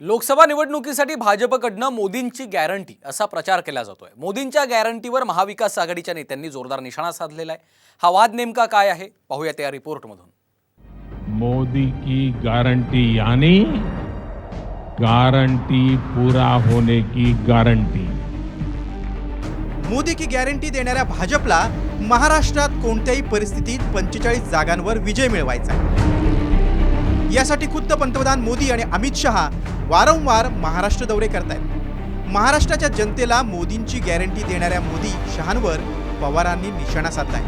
लोकसभा निवडणुकीसाठी भाजपकडनं मोदींची गॅरंटी असा प्रचार केला जातोय. मोदींच्या गॅरंटीवर महाविकास आघाडीच्या नेत्यांनी जोरदार निशाणा साधलेला आहे. हा वाद नेमका काय आहे? पाहूया त्या रिपोर्टमधून. मोदी की गारंटी यानी गारंटी पूरा होने की गारंटी. मोदी की गॅरंटी देणाऱ्या भाजपला महाराष्ट्रात कोणत्याही परिस्थितीत पंचेचाळीस जागांवर विजय मिळवायचा आहे. यासाठी खुद्द पंतप्रधान मोदी आणि अमित शहा वारंवार महाराष्ट्र दौरे करतायत. महाराष्ट्राच्या जनतेला मोदींची गॅरंटी देणाऱ्या मोदी शहांवर पवारांनी निशाणा साधलाय.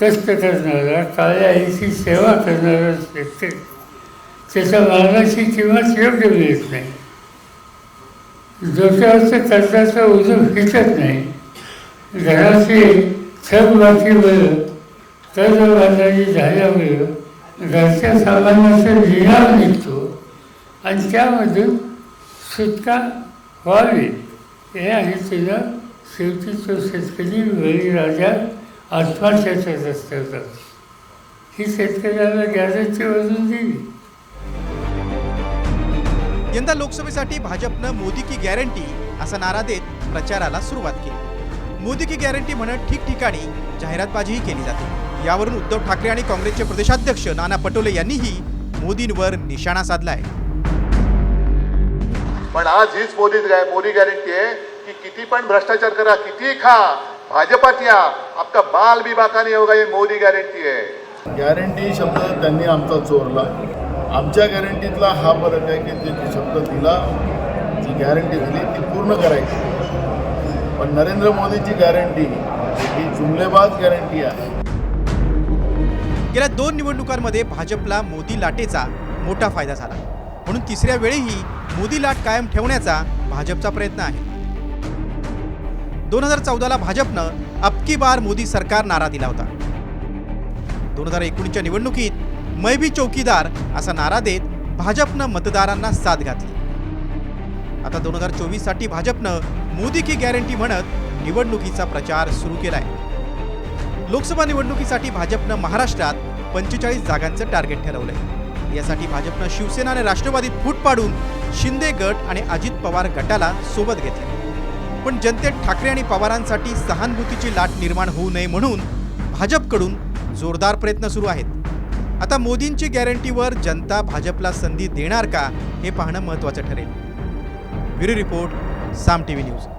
कष्ट करणारा काळ्या सेवा करणारा व्यक्ती त्याच्या मालाची किंमत योग्य मिळत नाही. डोक्यावरचं कर्जाचं उजव फिटत नाही. घराची थकबाकीमुळं कर्जबाजारी झाल्यामुळं घरच्या सामान्याचा लिलाव निघतो. आणि त्यामधून सुटका व्हावी. हे आणि तिला शेवटी तो शेतकरी बळीराजा आत्महत्याच्या रस्त्यावर ही शेतकऱ्याला गॅरेजची वाजून दिली यंदा लोकसभेसाठी भाजपनं मोदी की गॅरंटी असा नारा देत प्रचाराला सुरुवात केली. मोदी की गॅरंटी म्हणत ठिकठिकाणी जाहिरातबाजीही केली जाते. यावरून उद्धव ठाकरे आणि काँग्रेसचे प्रदेशाध्यक्ष नाना पटोले यांनीही मोदींवर निशाणा साधलाय. पण आज हीच मोदी मोदी गॅरंटी आहे की किती पण भ्रष्टाचार करा किती खा भाजपात या. आपका बाल भी बाका नहीं होगा ये मोदी गॅरंटी आहे. गॅरंटी शब्द त्यांनी आमचा चोरला. आमच्या गॅरंटीतला हा फरक आहे की जे शब्द दिला जी गॅरंटी दिली ती पूर्ण करायची. पण नरेंद्र मोदींची गॅरंटी ही जुमलेबाज गॅरंटी आहे. गेल्या दोन निवडणुकांमध्ये भाजपला मोदी लाटेचा मोठा फायदा झाला. म्हणून तिसऱ्या वेळीही मोदी लाट कायम ठेवण्याचा भाजपचा प्रयत्न आहे. दोन हजार चौदाला भाजपनं अबकी बार मोदी सरकार नारा दिला होता. दोन हजार एकोणीसच्या निवडणुकीत मै भी चौकीदार असा नारा देत भाजपनं मतदारांना साथ घातली. आता दोन हजार चोवीससाठी भाजपनं मोदी की गॅरंटी म्हणत निवडणुकीचा प्रचार सुरू केलाय. लोकसभा निवडणुकीसाठी भाजपनं महाराष्ट्रात पंचेचाळीस जागांचं टार्गेट ठरवलंय. यासाठी भाजपनं शिवसेना आणि राष्ट्रवादीत फूट पाडून शिंदे गट आणि अजित पवार गटाला सोबत घेतले पण जनतेत ठाकरे आणि पवारांसाठी सहानुभूतीची लाट निर्माण होऊ नये म्हणून भाजपकडून जोरदार प्रयत्न सुरू आहेत. आता मोदींची गॅरंटीवर जनता भाजपला संधी देणार का हे पाहणं महत्त्वाचं ठरेल. Bureau report Saam T V news.